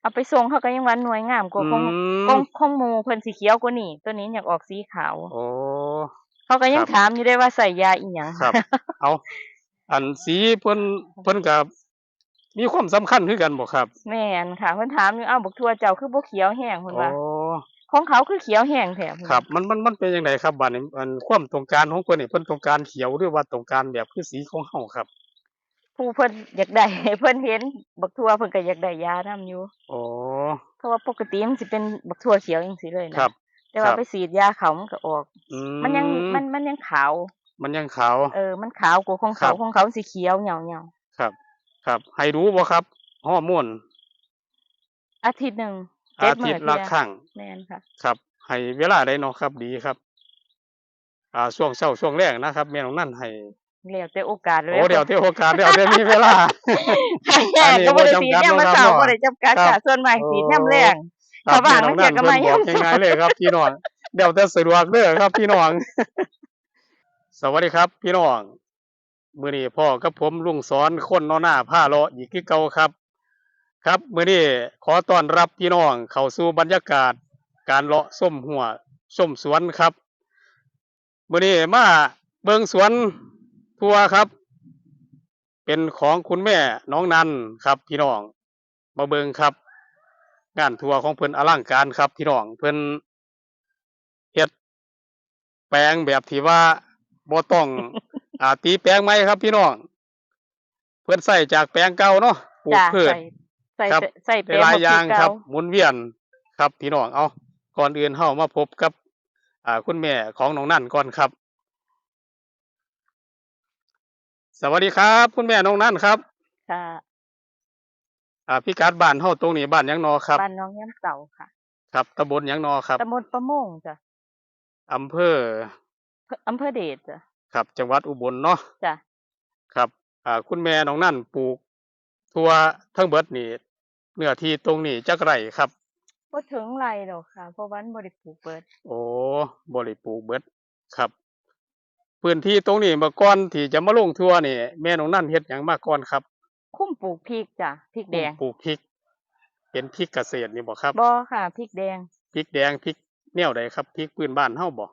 เอาไปส่งเขาก็ยังว่าหน่วยงามกว่าของอืม ของของหมู่เพิ่นสีเขียวกว่านี่ตัวนี้อยากออกสีขาว โอ้ เขาก็ยัคงรับ ถามอยู่ได้ว่าใส่ยาอีหยังครับ เอาอันสีเพิ่นเพิ่นก็มีความสำคัญคือกันบ่ครับแม่นค่ะเพิ่นถามอยู่เอ้าบักทั่วเจ้าคือบ่เขียวแห้งเพิ่นโอ้ว่าของเขาคือเขียวแห้งแท้เพิ่นครัว่าบมันมันมันเป็นจังไดครับบัดนี้อันความต้องการของเพิ่นนี่เพิ่นต้องการเขียวหรือว่าต้องการแบบคือสีของเฮาครับ ผู้เพิ่นอยากได้ เพิ่นเห็นบักทั่วเพิ่นก็อยากได้ยานํอยู่โอ้ เพราะว่าปกติมันสิเป็นบักทั่วเขียวจังซี่เลยนะครับ แต่ว่าครับไปฉีดยาเขามันก็ออก อืมันยังมันมันยังขาว มันยังขาว เออ มันขาวกว่าของครัเขาบของเขาสีเขียวเหนียวครับ ครับ ให้รู้บ่ครับฮอร์โมนๆอาทิตย์หนึงอาเจ็ดมื้ทิอตย์ละเที่ยครั้งแม่นค่ะ ครับ ให้เวลาได้เนาะครับดีครับ อ่าช่วงเช้าช่วงแรกนะครับแม่น้องนั่นให้ แล้วแต่โอกาสเลยโอ้เดี๋ยวที่โอกาสเดี๋ยวเดี๋ยวมีเวลาแย่อันนี้ก็บ่ได้บ่สีจำกัดเนี่ยามมาเนาะเช้าครับบ่ได้จำกัดครัค่ะบส่วนมากสีโอ้ยามแรงครับถ้าว่างแม่น้องแล้วนั่นเที่ยก็เพิ่นมาบอกยามง่ายๆเลยครับพี่น้องเดี๋ยวแต่สะดวกเด้อครับพี่น้อง สวัสดีครับ พี่น้องมื้อนี้พ่อกับผมลุงสอนคนนอหน้าผ้าเลาะอีกคือเก่าครับ ครับมื้อนี้ขอต้อนรับพี่น้องเข้าสู่บรรยากาศ การเลาะส้มหัวส้มสวนครับมื้อนี้มาเบิ่งสวน ทัวครับ เป็นของคุณแม่น้องนันครับ พี่น้อง มาเบิ่งครับ งานทัวร์ของเพิ่นอลังการครับ พี่น้องเพิ่นเฮ็ดแปลงแบบที่ว่าบ่ต้องอ่าตีแปลงใหม่ครับ พี่น้อง เพิ่นใส่จากแปลงเก่าเนาะปลูกจ้ะพืช ใส่ใส่ครับ ใส่ได้เปรหลายหมดอย่างคือครัเก่าบหมุนเวียนครับพี่น้องเอาก่อนอื่นเฮามาพบกับ อ่าคุณแม่ของน้องนั่นก่อนครับ สวัสดีครับ คุณแม่น้องนั่นครับ ค่ะอ่าพิกัดบ้านเฮาตรงนี้บ้านหยังนอครับ บ้านน้องย้ำเต่าค่ะครับตำบลหยังนอครับตำบลประมงจ้ะอำเภออำเภอเดชจ้ะครับ จังหวัดอุบลเนาะจ้ะครับอ่าคุณแม่น้องนั่นปลูกทั่วทั้งเบิดนี่เนื้อที่ตรงนี้จักไร่ครับ บ่ถึงไรดอกค่ะ เพราะวามันบ่ได้ปลูกเปิด โอ้บริปลูกเบิดครับ พื้นที่ตรงนี้เมื่อก่อนที่จะมาลงทั่วนี่แม่น้องนั่นเฮ็ดหยังมาก่อนครับคุ้มปลูกพริกจ้ะพริกแดงปลูกพริก เป็นพริกเกษตรนี่บ่ครับบ่ค่ะพริกแดงพริกแดงพริกแนวใดครับพริกพื้นบ้านเฮาบ่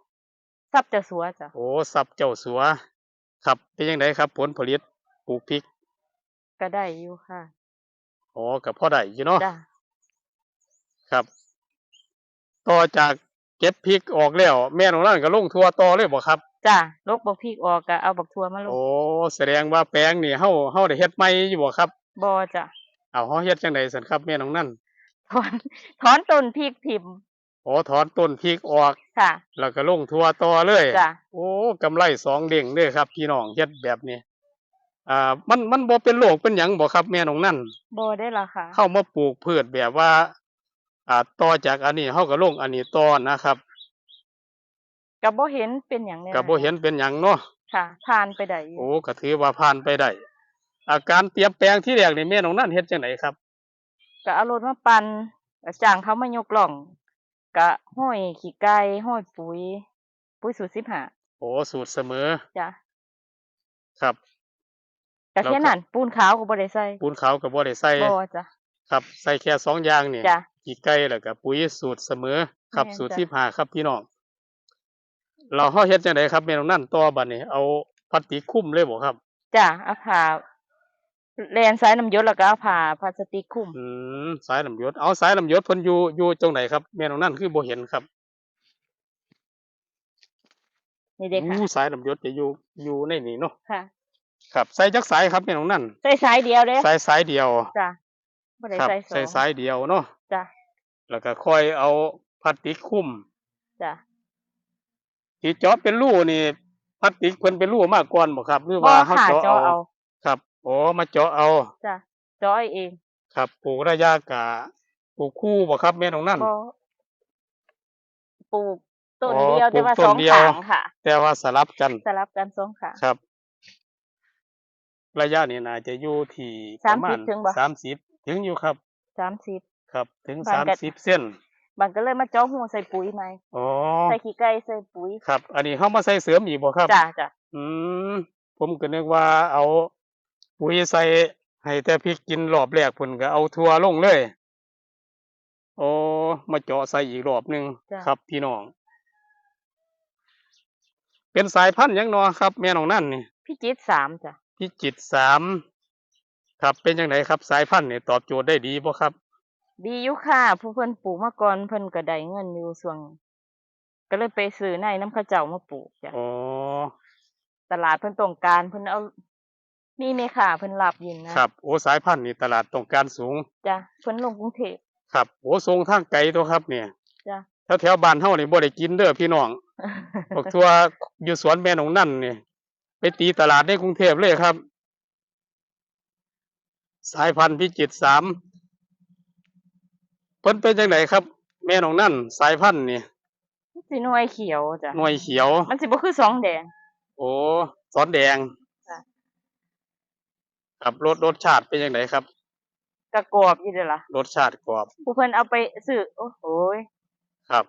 ซับจะสัวจ้ะโอ้สับเจ้าสัว ครับเป็นจังไดครับ ผลผลิตปลูกพริก ก็ได้อยู่ค่ะอ๋อก็พอได้อยู่เนาะจ้ะครับ ต่อจากเก็บพริกออกแล้ว แม่น้องนั่นก็ลงทั่วต่อเลยบ่ครับ จ้ะลกบักพริกออกก็เอาบักทั่วมาลงโอ้แสดงว่าแปลงนี่เฮาเฮาได้เฮ็ดใหม่อยู่บ่ครับบ่จ้ะเอาเฮาเฮ็ดจังไดซั่นครับแม่น้องนั่นถอนถอนต้นพริกถิ่มอ๋อถอนต้นพริกออกค่ะ แล้วก็ลงทั่วต่อเลยจ้ะโอ้กำไรสองเด้งเด้อครับพี่น้องเฮ็ดแบบนี้อ่ามันมันบ่เป็นโรคเป็นหยังบ่ครับแม่น้องนั่นบ่ได้ละค่ะเข้ามาปลูกพืชแบบว่าอ่าต่อจากอันนี้เฮาก็ลงอันนี้ต่อนะครับ ก็บ่เห็นเป็นหยังเนี่ยก็บ่เห็นเป็นหยังเนาะค่ะผ่านไปได้อยู่โอ้ก็ถือว่าผ่านไปได้อาการเตรียมแปลงที่แรกนี่แม่น้องนั่นเฮ็ดจังไดครับก็เอารถมาปั่นก็จ้างเขามายกล่องก็ห้อยขี้ไก่ห้อยปุ๋ย ปุ๋ยสูตร15โอ้สูตรเสมอจ้ะครับก็แล้วก็แค่นั้นปูนขาวก็บ่ได้ใส่ปูนขาวก็บ่ได้ใส่บ่จ้ะครับใส่แค่สองอย่างนี่จ้ะขี้ไก่แล้วก็ปุ๋ยสูตรเสมอ ครับแม่นสูตรจ้ะสิบห้าครับพี่น้อง เราเฮาเฮ็ดจังไดครับแม่น้องนั่นต่อบัดนี้เอาพลาสติกคลุมเลยบ่ครับ จ้ะเอาผ้าแลนสายน้ำหยศแล้วก็เอาผ้าพลาสติกคลุม อืมสายลำยศเอาสายลำยศเพิ่นอยู่อยู่ตรงไหนครับแม่น้องนั่นคือบ่เห็นครับนี่เด้ค่ะอู้สายลำยศจะอยู่อยู่ในนี่เนาะค่ะ ครับใส่จักสายครับแม่น้องนั่นใส่สายเดียวเด้สายสายเดียว จ้ะบ่ได้ครับใส่สอใส่ง สายเดียวเนาะจ้ะ แล้วก็ค่อยเอาพลาสติกคลุมจ้ะ ที่เจาะเป็นรูนี่พลาสติกเพิ่นเป็นรูมากก่อนบ่ครับ หรือบ่ว่าเฮาค่ะเจาะเจาะเอาเอา ครับอ๋อมาเจาะเอาจ้ะเจาะเอาเอง ครับปลูกระยะกะปลูกคู่บ่ครับแม่น้องนั่นบ่ปลูกต้นอ๋อเดียวแต่ว่าปลูกต้สนองเดียวขางค่ะ แต่ว่าสลับกัน สลับกันสองขางครับ ระยะนี้น่าจะอยู่ที่ปสามระสิมาบณถึงบ่สามสิบถึงอยู่ครับสามสิบครับ ถึงบางสามก็สิบเส้น บางก็เลยมาเจาะหูใส่ปุ๋ยใหม่อ๋อใส่ขี้ไก่ใส่ปุ๋ยครับ อันนี้เฮามาใส่เสริมอีกบ่ครับจ้ะจ้ะอืมผมก็นึกว่าเอาปุ๋ยใส่ให้แต่พริกกินรอบแรกพุ่นก็เอาทั่วลงเลยโอ้มาเจาะใส่อีกรอบหนึ่งจ้ะครับ พี่น้อง เป็นสายพันธุ์หยังเนอครับ แม่น้องนั่นนี่พี่จิตรสามจ้ะพิจิตรสามครับเป็นยังไงครับ สายพันธุ์นี่ตอบโจทย์ได้ดีบ่ครับ ดีอยู่ค่ะ ผู้เพิ่นปลูกมาก่อนเพิ่นก็ได้เงินอยู่ส่วง ก็เลยไปซื้อในน้ำข้าวเจ้ามาปลูกจ้ะอ๋อตลาดเพิ่นต้องการเพิ่นเอามีแม่ค้าเพิ่นรับยินนะครับ โอ้สายพันธุ์นี่ตลาดต้องการสูงจ้ะเพิ่นลงกรุงเทพครับโอ้ทรงทางไกลตัวครับ เนี่ยจ้ะแถวแถวๆบ้านเฮานี่บ่ได้กินเด้อพี่น้องบอกทัวอยู่สวนแม่น้องนั่นนี่ไปตีตลาดในกรุงเทพเลยครับ สายพันธุ์พิจิตรสามเพิ่นเป็นจังไดครับ แม่น้องนั่นสายพันธุ์นี่สิหน่วยเขียวจ้ะหน่วยเขียว มันสิบ่คือสองแดง โอ้สอนแดงจ้ะ ครับรสรสชาติเป็นยังไงครับกระกรอบอยู่เด้อล่ะรสชาติกรอบผู้เพิ่นเอาไปซื้อโอ้โหยครับ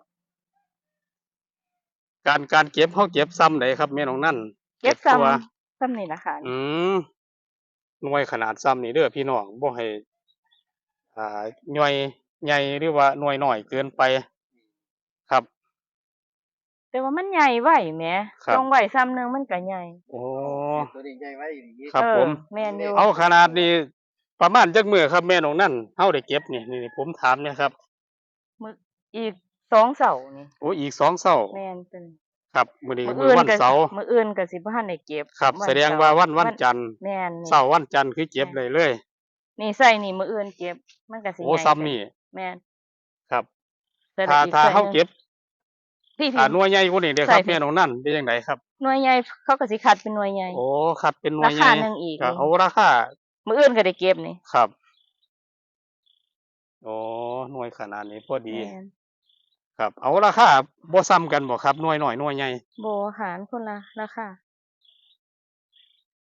การการเก็บเขาเก็บซ้ำไหนครับแม่น้องนั่นเก็บซ้ตัวำซ้ำนี่นะคะอืมหน่วยขนาดซ้ำนี่เด้อพี่น้องบ่ให้อ่าหน่วย ใหญ่หรือว่าหน่วยน้อยเกินไป ครับ แต่ว่ามันใหญ่ไว้แหมครับต้องไว้ซ้ำหนึงมันก็ใหญ่โอ้ตัวนี้ใหญ่ไว้อย่างนี้ครับเออผม แม่นอยู่เอาขนาดนี้ประมาณจักมือครับแม่น้องนั่นเฮาได้เก็บนี่นี่ผมถามเนี่ยครับมื้ออีกสองเสาร์นี่โอ้อีกสองเศร้าแม่นเป็นครับมื้อนี้ก็มื้มื้อวันก็เสาร์มื้ออื่นก็สิบ่ทันได้เก็บครับ นแสดงเสร์ว่าวันวันจันทร์แม่นนี่เสาร์วันจันทร์คือเก็บเลยเลย นี่ใส่นี่มื้ออื่นเก็บ มันก็สิโอ้ใหญ่ซ้ำนี่ แม่น ครับแต่ถ้าอีกถ้าใส่เฮาหนึ่ง เก็บพี่อ่าพี่หน่วยใหญ่กว่านี้เด้อครับใส่ผิดแม่น้องนั่นเป็นจังไดครับ หน่วยใหญ่เขาก็สิคัดเป็นหน่วยใหญ่ โอ้ครับเป็นหน่วรายใหคาญ่หนึงอีกก็นี่ เอาราคา มื้ออื่นก็ได้เก็บนี่ครับโอ้หน่วยขนาดนี้พอดี แม่นครับ เอาราคาบ่ซ้ำกันบ่ครับ หน่วยน้อยหน่วยใหญ่ บ่หารคนละราคา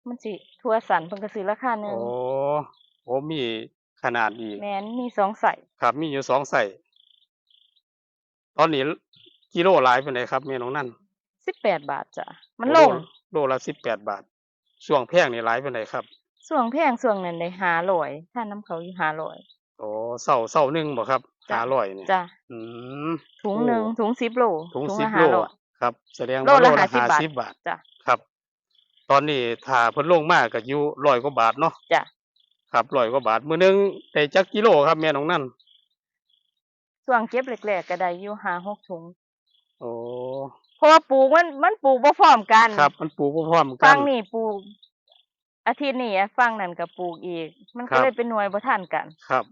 มันสิทั่วสันเพิ่นก็ซื้อราคาหนึงโอ้โอ้มี ขนาดอีกแม่นมีสองใส่ครับมีอยู่สองไส้ตอนนี้กิโลหลายปานใดครับแม่น้องนั่น18บาทจ้ะมันโอ้ลงโลละ18บาทช่วงแพงนี่หลายปานใดครับส่วงแพงส่วงนั้นได้500ถ้าน้ำเขาอยู่500โอ้เศร้าเศร้าหนึ่งบ่ครับจ้ะหาร้อยนี่จ้ะอืมถุงโอ้หนึ่งถุง10โลถุงละสิบโล500ครับแสดงโลว่าโลละละ50ห้าบาทสิบบาทจ้ะครับ ตอนนี้ถ้าเพิ่นลงมากก็อยู่ร้อยกว่าบาทเนาะจ้ะ ครับร้อยกว่าบาทมื้อหนึงได้จักกิโลครับแม่น้องนั่นส่วงเก็บแรกๆก็ได้อยู่5-6ถุงโอ้เพราะว่าปลูกมันมันปลูกบ่พร้อมกันครับ มันปลูกบ่พร้อมกัฟันงนี่ปลูก อาทิตย์นี้อะฟังนั่นก็ปลูกอีก มันครัก็บเลยเป็นหน่วยบ่ทันกันครับ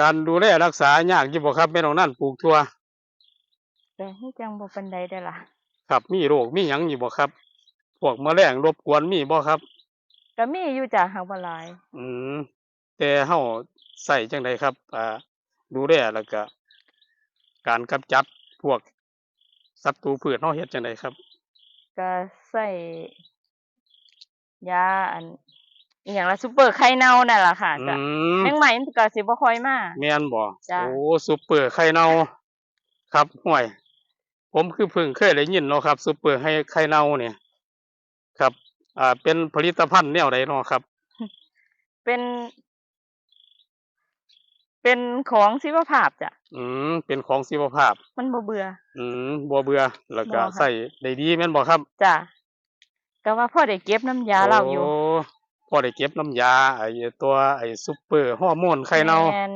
การดูแลรักษายากอยู่บ่ครับแม่น้องนั่นปลูกทั่วแต่นี่จังบ่ปานใดได้อล่ะ ครับมีโรคมีหยังอยู่บ่ครับพวกแมลงรบกวนมีบ่ครับ ก็มีอยู่จ้ะหักบ่หลายอืมแต่เฮาใส่จังไดครับ อ่า ดูแลแล้วก็ การกำจัดพวกศัตรูพืชเฮาเฮ็ดจังไดครับ ก็ใส่ยาอันอีหยังล่ะซุปเปอร์ไข่เน่านั่นล่ะค่ะอืจ้ะมแมงไหม้มันก็สิบ่ค่อยมา แม่นบ่จ้ะ โอ้ซุปเปอร์ไข่เน่าครับห่วย ผมคือเพิ่งเคยได้ยินเนาะครับซุปเปอร์ให้ไข่เน่าเนี่ย ครับ อ่า เป็นผลิตภัณฑ์แนวใดเนาะครับ เป็น เป็นของชีวภาพจ้ะอืมเป็นของชีวภาพ มันบ่เบื่อ อืมบ่เบื่อแล้วก็บ่ค่ะ ใส่ได้ดีแม่นบ่ครับจ้ะก็ว่าพ่อได้เก็บน้ำยาเราอยู่โพอได้เก็บน้ำยาไอ้ตัวไอ้ซุปเปอร์ฮอร์โมนไข่เน่าแม่น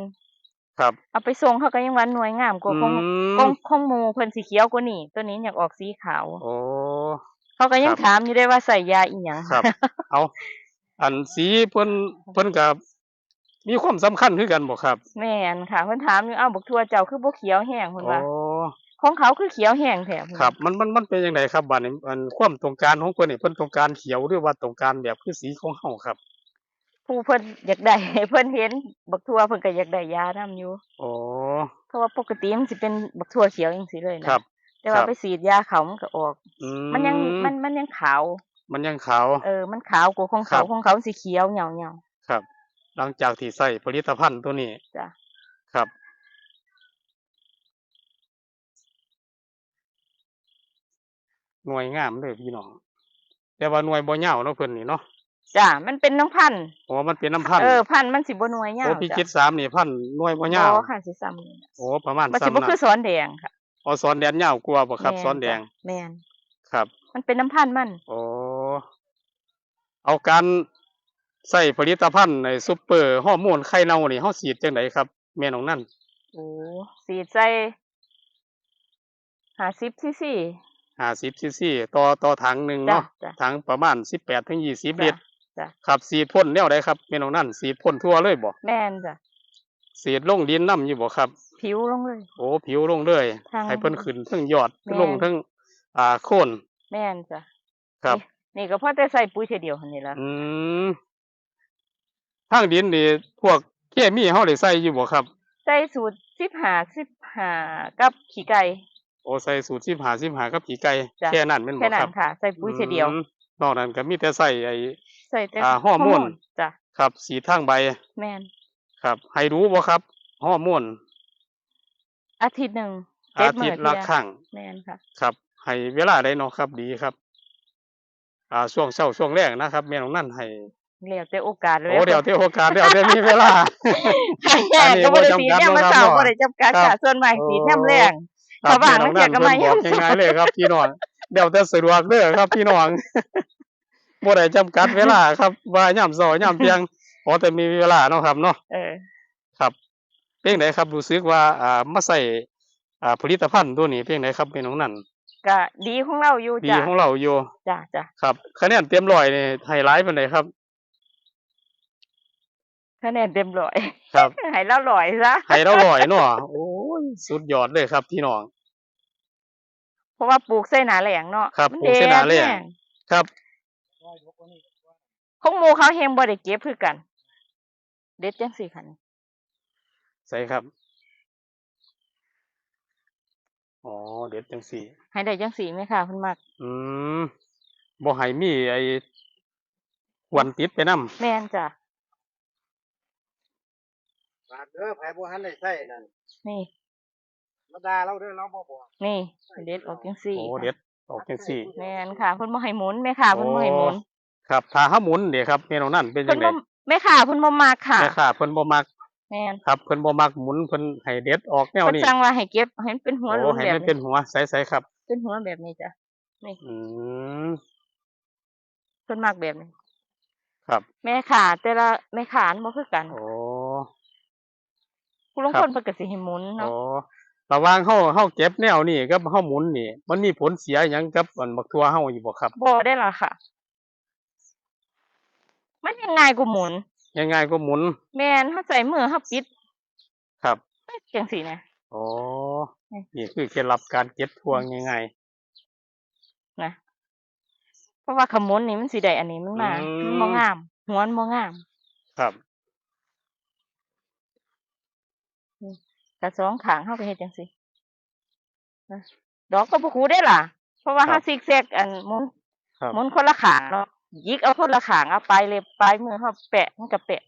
ครับเอาไปส่งเขาก็ยังว่าหน่วยงามกว่าของอืมของของหมูเพิ่นสีเขียวกว่านี่ตัวนี้อยากออกสีขาว โอ้ เขาก็ยัคงรับถามอยู่ได้ว่าใส่ยาอีหยังครับ เอาอันสีเพิ่นเพิ่นก็มีความสำคัญคือกันบ่ครับ แม่นค่ะเพิ่นถามอยู่เอ้าบักทั่วเจ้าคือบ่เขียวแห้งเพิ่นโอ้ว่าของเขาคือเขียวแห้งแท้เพิ่นครับ มันมันมันเป็นจังไดครับบัดนี้อันความต้องการของเพิ่นนี่เพิ่นต้องการเขียวหรือว่าต้องการแบบคือสีของเฮาครับ ผู้เพิ่นอยากได้เพิ่นเห็นบักทั่วเพิ่นก็อยากได้ยานํอยู่โอ้เพราะว่าปกติมันสิเป็นบักทั่วเขียวจังซี่เลยนะครับ แต่ว่าครับไปฉีดยาเขามันก็ออก อืมันยังมันมันยังขาว มันยังขาว เออ มันขาวกว่าของครัเขาบ ของเขาสีเขียวเหนียวครับ หลังจากที่ใส่ผลิตภัณฑ์ตัวนี้ๆจ้ะ ครับ หน่วยงามเลยพี่น้อง แต่ว่าหน่วยบ่ยาวเนาะเพิ่นนี่เนาะจ้ะมันเป็นน้องพันธุ์โอ้มันเป็นน้ำพันธุ์เออพันธุ์มันสิบ่หน่วยยาวโอ้พี่จ้ะคิดสามนี่พันธุ์หน่วยบ่ยาวบ่ค่ะสิซ้ำนี่น่ะโอ้ประมาณมันสิซ้ำบ่นั้คือนสอนแดงค่ะ อ๋อสอนแดนยาวกว่าบ่ครับม่สอนแดงจ้ะแม่นครับ มันเป็นน้ำพันธุ์มันโอ้เอาการใส่ผลิตภัณฑ์ในซุปเปอร์ฮอร์โมนไข่เน่านี่เฮาฉีดจังไดครับแม่น้องนั่นโอ้สีดใส่50ซีซี50ซีซีต่อต่อถังหนึงจ้ะเนาะจ้ะถังประมาณ18ถึง20ลิตรจ้ะครับสีดพ่นแนวใดครับแม่น้องนั่นสีดพ่นทั่วเลยบ่แม่นจ้ะสีดลงดินน้ำอยู่บ่ครับ ผิวลงเลย โอ้ผิวลงเลยทางให้เพิ่นขึ้นเทั้งยอดแม่น ลงเทั้งอ่าโคนแม่นจ้ะครับ นี่นี่ก็พอแต่ใส่ปุ๋ยเทีเดียวหั่นนี่ล่ะอืมทางดินนี่พวกเคมีเฮาได้ใส่อยู่บ่ครับ ใส่สูตร15 15กับขี้ไก่ โอ้ใส่สูตร15 15กับผีไก่จ้ะ แค่นั้นแม่นบ่แค่นั้คนรับค่ะ ใส่ปุ๋ยเทีเดียว อืมนอกนั้นก็มีแต่ใส่ไอ้ ใส่แต่อ่าฮอร์โมน จ้ะ ครับสีทางใบแม่นครับให้รู้บ่ครับฮอร์โมน อาทิตย์หนึงอาเจ็ดทิมื้ตอย์ละเที่ยครั้งแม่นค่ะ ครับ ให้เวลาได้เนาะครับดีครับ อ่าช่วงเช้าช่วงแรกนะครับ แม่น้องนั่นให้แล้วแต่โอกาสเลยโอ้เดี๋ยวที่โอกาสเดี๋ยวเดี๋ยวมีเวลาแม่ก็บ่ได้สีแนมมาเช้าบ่บ่ได้ได้จำกัดจำกัดครัค่ะบส่วนมากสีแนมแรงครับเขาว่างพี่น้องแล้วเสียก็มาเพิ่นบอกย่ำง่ายๆเลยครับพี่น้องเดี๋ยวแต่สะดวกเด้อครับ พี่น้องบ่ได้จำกัดเวลาครับว่าย่ำซอย่ำเพียงอ๋อแต่มีเวลาเนาะครับเนาะเออครับ เพียงไหนครับรู้สึกว่าอ่ามาใส่อ่าผลิตภัณฑ์ตัวนี้เพียงไหนครับพี่น้องนั่นก็ดีของเราอยู่ดีจ้ะของเราอยู่จ้ะจ้ะครับคะแนนเต็มร้อยนี่ให้หลายปานใดครับ คะแนนเต็มร้อยครับให้เราร้อยซะให้เราร้อยเนาะโอ้ยสุดยอดเลยครับพี่น้องเพราะว่าปลูกใส่หนาแหลงเนาะครับมัปลูกใส่หน้าแล้งดดครับของหมู่เขาเฮงบ่ได้เก็บคือกัน เด็ดจังสี่คัน ใส่ครับ อ๋อ เด็ดจังสี่ให้ได้จังสี่ไหมค่ะเพิ่นมักอืมบ่ให้มีไอ้หวันติดไปนํแม่นจ้ะฝากเด้อไผบ่ทันได้ใส่นั่นนี่ มาด่าเราเด้อเราบ่บอกนี่เด็ดออกจังสี่โอ้เด็ดออกจังสี่ แม่นค่ะเพิ่นบ่ให้หมุนแม่ค่ะเพิ่นบ่ให้หมุนครับถ้าห้าหมุนเดี๋ยวครับเมนูนั่นเป็นจัเพิ่งนไดบ่แม่ค่ะเพิ่นบ่มักค่ะแม่ค้าเพิ่นบ่มัก แม่นครับเพิ่นบ่มักหมุนเพิ่นให้เด็ดออกแนวเพิ่นนี้สั่งว่าให้เก็บให้มันเป็นหัวโอ้รูนให้แบบมันเป็นี้นหัวใสๆครับ เป็นหัวแบบนี้จ้ะอืม เพิ่นมักแบบนี้ครับ แม่ค่ะแต่ละแม่ขานบ่คือกันโอ้ ผู้ลางครับคนเพิ่นก็สิให้หมุนเนาะโอ้ระหว่างเฮาเฮาเก็บแนวนี้กับเฮาหมุนนี่ มันมีผลเสียหยังกับอันบักทั่วเฮาอยู่บ่ครับ บ่ได้ล่ะค่ะ มันยังไงกูหมุน ง่ายๆก็หมุน แม่นเฮาใส่มือเฮาปิดครับไปจังซี่นะโอ้นี่นี่คือเคล็ดลับการเก็บทั่วง่ายนะเพราะว่าขมุนนี่มันสิได้อันนี้มันมาอืมมันบ่งามหัวมันบ่งามๆครับกระสองขางเฮาก็เฮ็ดจังซี่นะดอกก็บ่คูได้ล่ะ เพราะว่าครัเฮาบซิกแซกอันหมุนครับหมุนคนละขางเนาะห ยิกเอาคนละขางเอาไปเลยไปลายมือเขาแปะมันก็แปะ